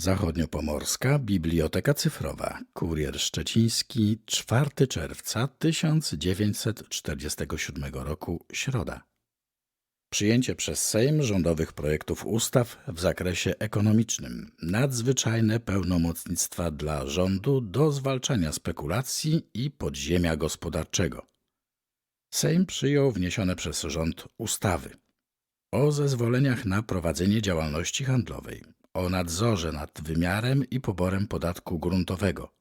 Zachodniopomorska Biblioteka Cyfrowa, Kurier Szczeciński, 4 czerwca 1947 roku, środa. Przyjęcie przez Sejm rządowych projektów ustaw w zakresie ekonomicznym. Nadzwyczajne pełnomocnictwa dla rządu do zwalczania spekulacji i podziemia gospodarczego. Sejm przyjął wniesione przez rząd ustawy o zezwoleniach na prowadzenie działalności handlowej, o nadzorze nad wymiarem i poborem podatku gruntowego,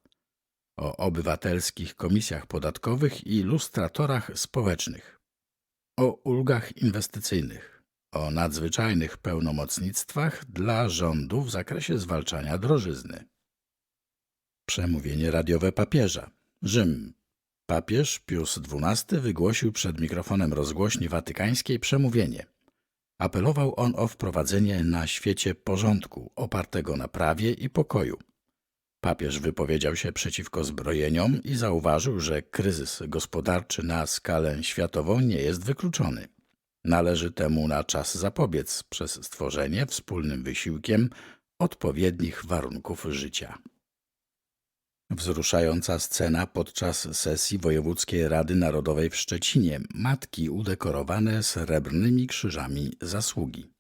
o obywatelskich komisjach podatkowych i lustratorach społecznych, o ulgach inwestycyjnych, o nadzwyczajnych pełnomocnictwach dla rządu w zakresie zwalczania drożyzny. Przemówienie radiowe papieża. Rzym. Papież Pius XII wygłosił przed mikrofonem rozgłośni watykańskiej przemówienie. Apelował on o wprowadzenie na świecie porządku opartego na prawie i pokoju. Papież wypowiedział się przeciwko zbrojeniom i zauważył, że kryzys gospodarczy na skalę światową nie jest wykluczony. Należy temu na czas zapobiec przez stworzenie wspólnym wysiłkiem odpowiednich warunków życia. Wzruszająca scena podczas sesji Wojewódzkiej Rady Narodowej w Szczecinie. Matki udekorowane srebrnymi krzyżami zasługi.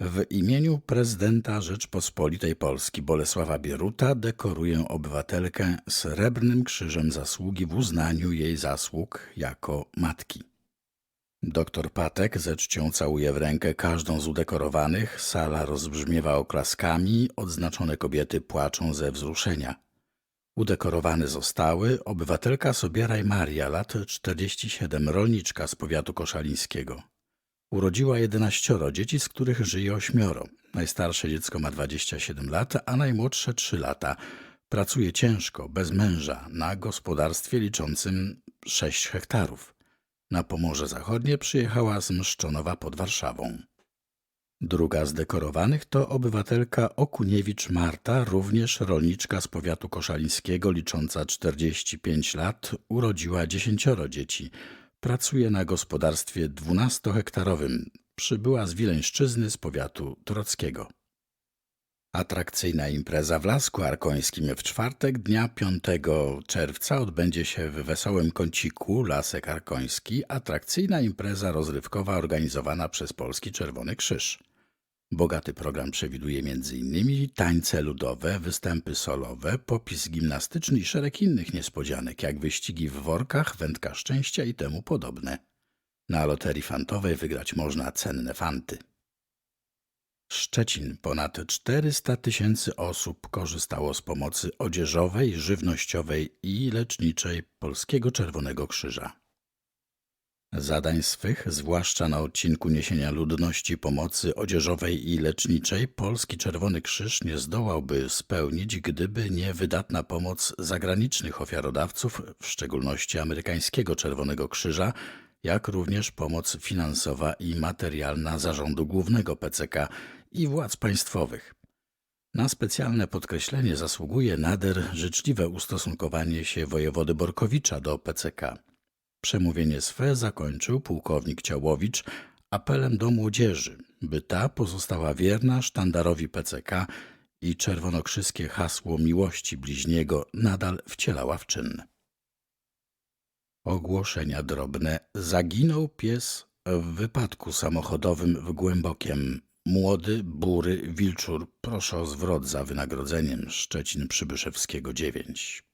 W imieniu prezydenta Rzeczpospolitej Polski Bolesława Bieruta dekoruję obywatelkę srebrnym krzyżem zasługi w uznaniu jej zasług jako matki. Doktor Patek ze czcią całuje w rękę każdą z udekorowanych, sala rozbrzmiewa oklaskami, odznaczone kobiety płaczą ze wzruszenia. Udekorowane zostały obywatelka Sobieraj Maria, lat 47, rolniczka z powiatu koszalińskiego. Urodziła 11 dzieci, z których żyje ośmioro. Najstarsze dziecko ma 27 lat, a najmłodsze 3 lata. Pracuje ciężko, bez męża, na gospodarstwie liczącym 6 hektarów. Na Pomorze Zachodnie przyjechała z Mszczonowa pod Warszawą. Druga z dekorowanych to obywatelka Okuniewicz Marta, również rolniczka z powiatu koszalińskiego, licząca 45 lat, urodziła dziesięcioro dzieci. Pracuje na gospodarstwie 12-hektarowym. Przybyła z Wileńszczyzny z powiatu trockiego. Atrakcyjna impreza w Lasku Arkońskim w czwartek dnia 5 czerwca odbędzie się w Wesołym Kąciku Lasek Arkoński. Atrakcyjna impreza rozrywkowa organizowana przez Polski Czerwony Krzyż. Bogaty program przewiduje m.in. tańce ludowe, występy solowe, popis gimnastyczny i szereg innych niespodzianek, jak wyścigi w workach, wędka szczęścia i temu podobne. Na loterii fantowej wygrać można cenne fanty. Szczecin ponad 400 tysięcy osób korzystało z pomocy odzieżowej, żywnościowej i leczniczej Polskiego Czerwonego Krzyża. Zadań swych, zwłaszcza na odcinku niesienia ludności pomocy odzieżowej i leczniczej, Polski Czerwony Krzyż nie zdołałby spełnić, gdyby nie wydatna pomoc zagranicznych ofiarodawców, w szczególności amerykańskiego Czerwonego Krzyża, jak również pomoc finansowa i materialna zarządu głównego PCK i władz państwowych. Na specjalne podkreślenie zasługuje nader życzliwe ustosunkowanie się wojewody Borkowicza do PCK. Przemówienie swe zakończył pułkownik Ciałowicz apelem do młodzieży, by ta pozostała wierna sztandarowi PCK i czerwonokrzyskie hasło miłości bliźniego nadal wcielała w czyn. Ogłoszenia drobne. Zaginął pies w wypadku samochodowym w Głębokiem. Młody, bury, wilczur. Proszę o zwrot za wynagrodzeniem. Szczecin Przybyszewskiego 9.